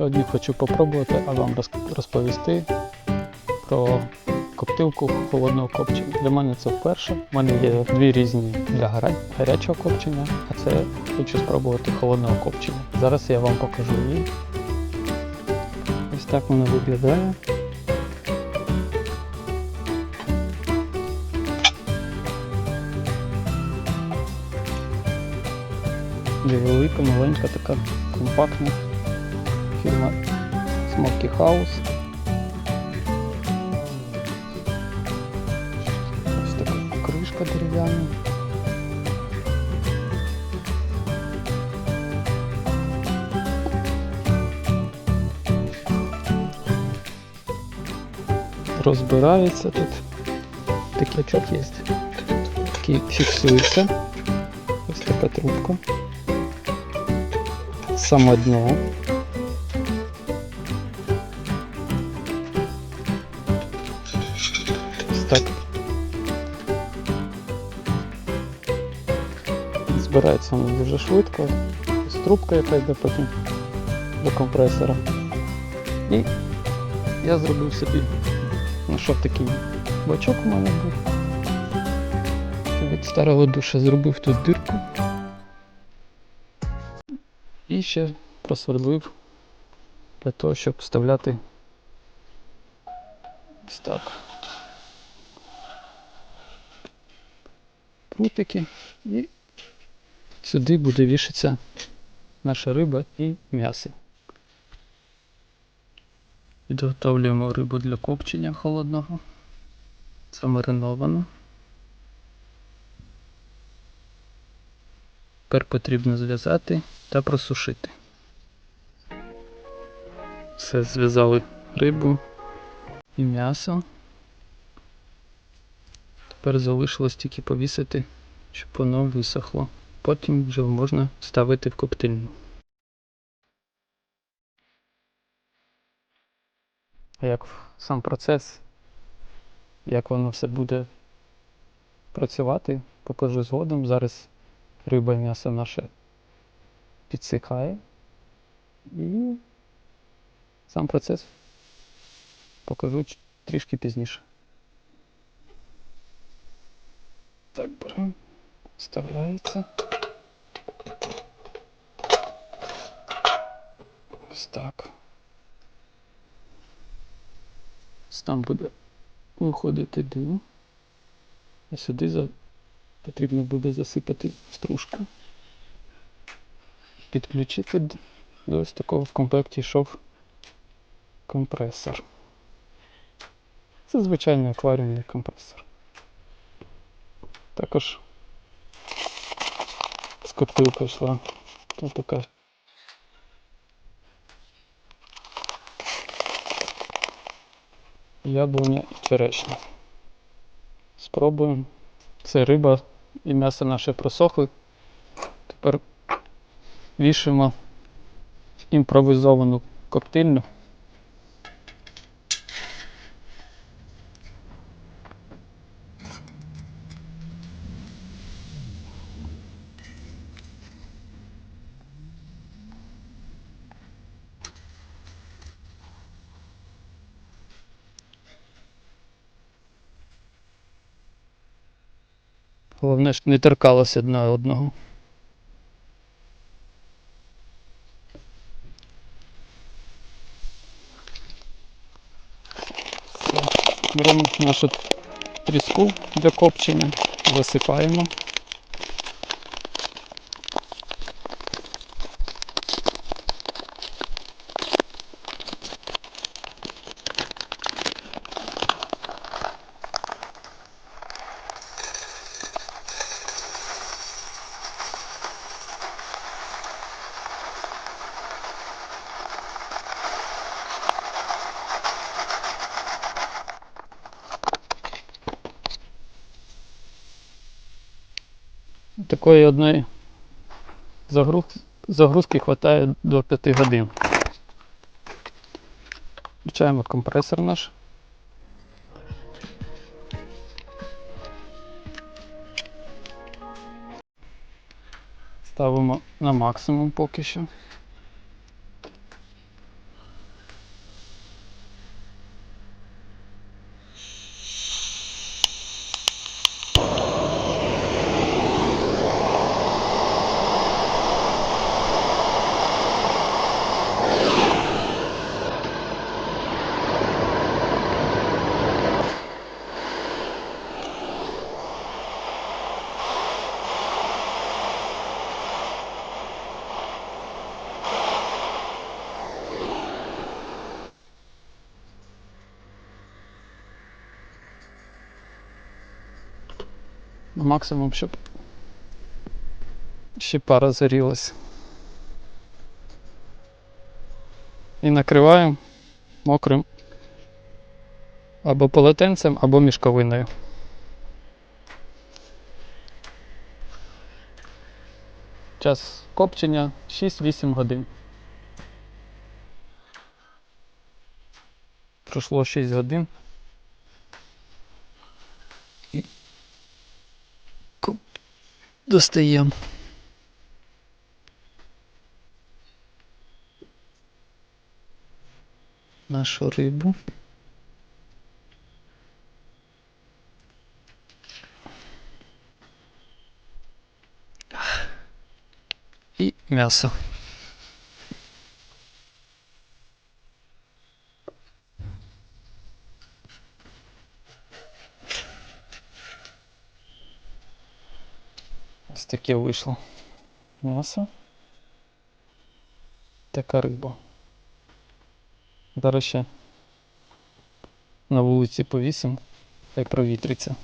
Сьогодні хочу попробувати а вам розповісти про коптилку холодного копчення. Для мене це вперше. У мене є дві різні для гарячого копчення, а це хочу спробувати холодного копчення. Зараз я вам покажу її. Ось так вона виглядає. Невелика, маленька, така компактна фірма Smoky House. Ось така кришка дерев'яна. Розбирається тут. Такий є. Такий фіксується. Ось така трубка. Саме дно. Так. Збирається воно дуже швидко. Ось трубка, яка йде потім до компресора. І я зробив собі, знайшов такий бачок у мене був. Від старого душа зробив тут дирку. І ще просверлив для того, щоб вставляти ось так. Прутики і сюди буде вішатися наша риба і м'ясо. Підготовлюємо рибу для копчення холодного. Замариновано. Тепер потрібно зв'язати та просушити. Все, зв'язали рибу і м'ясо. Тепер залишилось тільки повісити, щоб воно висохло. Потім вже можна ставити в коптильню. Як сам процес, як воно все буде працювати, покажу згодом. Зараз риба м'ясо наше підсихає. І сам процес покажу трішки пізніше. Так, беремо, вставляється. Ось так. Там буде виходити дим. А сюди за... потрібно буде засипати стружку. Підключити до ось такого в комплекті йшов компресор. Це звичайний акваріумний компресор. Також з коптилка йшла ось така. Яблуня і черешня. Спробуємо. Це риба і м'ясо наше просохли. Тепер вішаємо імпровізовану коктейльну. Головне, що не торкалося одне одного. Беремо нашу тріску для копчення, засипаємо. Такої одної загруз... загрузки вистачає до 5 годин. Включаємо компресор наш. Ставимо на максимум поки що. Максимум, щоб ще пара зарілась. І накриваємо мокрим або полотенцем, або мішковиною. Час копчення 6-8 годин. Пройшло 6 годин. І коп- достаємо. Нашу рибу. І м'ясо. Таке вийшло. М'ясо. Така риба. Зараз ще на вулиці повісимо, хай провітриться.